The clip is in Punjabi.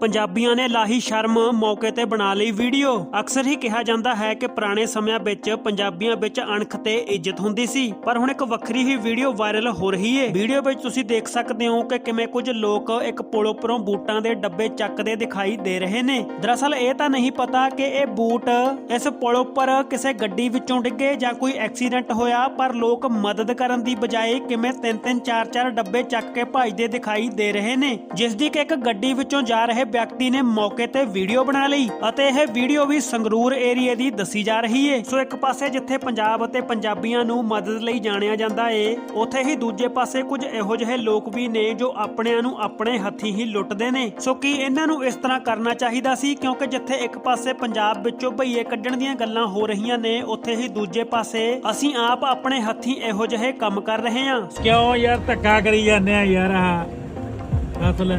ਪੰਜਾਬੀਆਂ ਨੇ ਲਾਹੀ ਸ਼ਰਮ ਮੌਕੇ ਤੇ ਬਣਾ ਲਈ ਵੀਡੀਓ। ਅਕਸਰ ਹੀ ਕਿਹਾ ਜਾਂਦਾ ਹੈ ਕਿ ਪੁਰਾਣੇ ਸਮਿਆਂ ਵਿੱਚ ਪੰਜਾਬੀਆਂ ਵਿੱਚ ਅਣਖ ਤੇ ਇੱਜ਼ਤ ਹੁੰਦੀ ਸੀ, ਪਰ ਹੁਣ ਇੱਕ ਵੱਖਰੀ ਹੀ ਵੀਡੀਓ ਵਾਇਰਲ ਹੋ ਰਹੀ ਹੈ ਵੀਡੀਓ ਵਿੱਚ ਤੁਸੀਂ ਦੇਖ ਸਕਦੇ ਹੋ ਕਿ ਕਿਵੇਂ ਕੁਝ ਲੋਕ ਇੱਕ ਪੁਲ ਉੱਪਰੋਂ ਬੂਟਾਂ ਦੇ ਡੱਬੇ ਚੱਕਦੇ ਦਿਖਾਈ ਦੇ ਰਹੇ ਨੇ। ਦਰਅਸਲ ਇਹ ਤਾਂ ਨਹੀਂ ਪਤਾ ਕਿ ਇਹ ਬੂਟ ਇਸ ਪੁਲ ਉੱਪਰ ਕਿਸੇ ਗੱਡੀ ਵਿੱਚੋਂ ਡਿੱਗੇ ਜਾਂ ਕੋਈ ਐਕਸੀਡੈਂਟ ਹੋਇਆ, ਪਰ ਲੋਕ ਮਦਦ ਕਰਨ ਦੀ ਬਜਾਏ ਕਿਵੇਂ ਤਿੰਨ ਤਿੰਨ ਚਾਰ ਚਾਰ ਡੱਬੇ ਚੱਕ ਕੇ ਭੱਜਦੇ ਦਿਖਾਈ ਦੇ ਰਹੇ ਨੇ। ਜਿਸ ਦੀ ਕਿ ਇੱਕ ਗੱਡੀ ਵਿੱਚੋਂ ਜਾ ਰਹੇ ਵਿਅਕਤੀ ਨੇ ਮੌਕੇ ਤੇ ਵੀਡੀਓ ਬਣਾ ਲਈ ਅਤੇ ਇਹ ਵੀਡੀਓ ਵੀ ਸੰਗਰੂਰ ਏਰੀਏ ਦੀ ਦੱਸੀ ਜਾ ਰਹੀ ਏ। ਸੋ ਇੱਕ ਪਾਸੇ ਜਿੱਥੇ ਪੰਜਾਬ ਅਤੇ ਪੰਜਾਬੀਆਂ ਨੂੰ ਮਦਦ ਲਈ ਜਾਣਿਆ ਜਾਂਦਾ ਏ, ਉੱਥੇ ਹੀ ਦੂਜੇ ਪਾਸੇ ਕੁਝ ਇਹੋ ਜਿਹੇ ਲੋਕ ਵੀ ਨੇ ਜੋ ਆਪਣਿਆਂ ਨੂੰ ਆਪਣੇ ਹੱਥੀਂ ਹੀ ਲੁੱਟਦੇ ਨੇ। ਸੋ ਕੀ ਇਹਨਾਂ ਨੂੰ ਇਸ ਤਰ੍ਹਾਂ ਕਰਨਾ ਚਾਹੀਦਾ ਸੀ? ਕਿਉਂਕਿ ਜਿੱਥੇ ਇੱਕ ਪਾਸੇ ਪੰਜਾਬ ਵਿੱਚੋਂ ਭਈਏ ਕੱਢਣ ਦੀਆਂ ਗੱਲਾਂ ਹੋ ਰਹੀਆਂ ਨੇ, ਉੱਥੇ ਹੀ ਦੂਜੇ ਪਾਸੇ ਅਸੀਂ ਆਪ ਆਪਣੇ ਹੱਥੀਂ ਇਹੋ ਜਿਹੇ ਕੰਮ ਕਰ ਰਹੇ ਹਾਂ ਕਿਉਂ ਯਾਰ ਧੱਕਾ ਕਰੀ ਜਾਂਦੇ ਆ ਯਾਰ ਆ ਹੱਥ ਲੈ।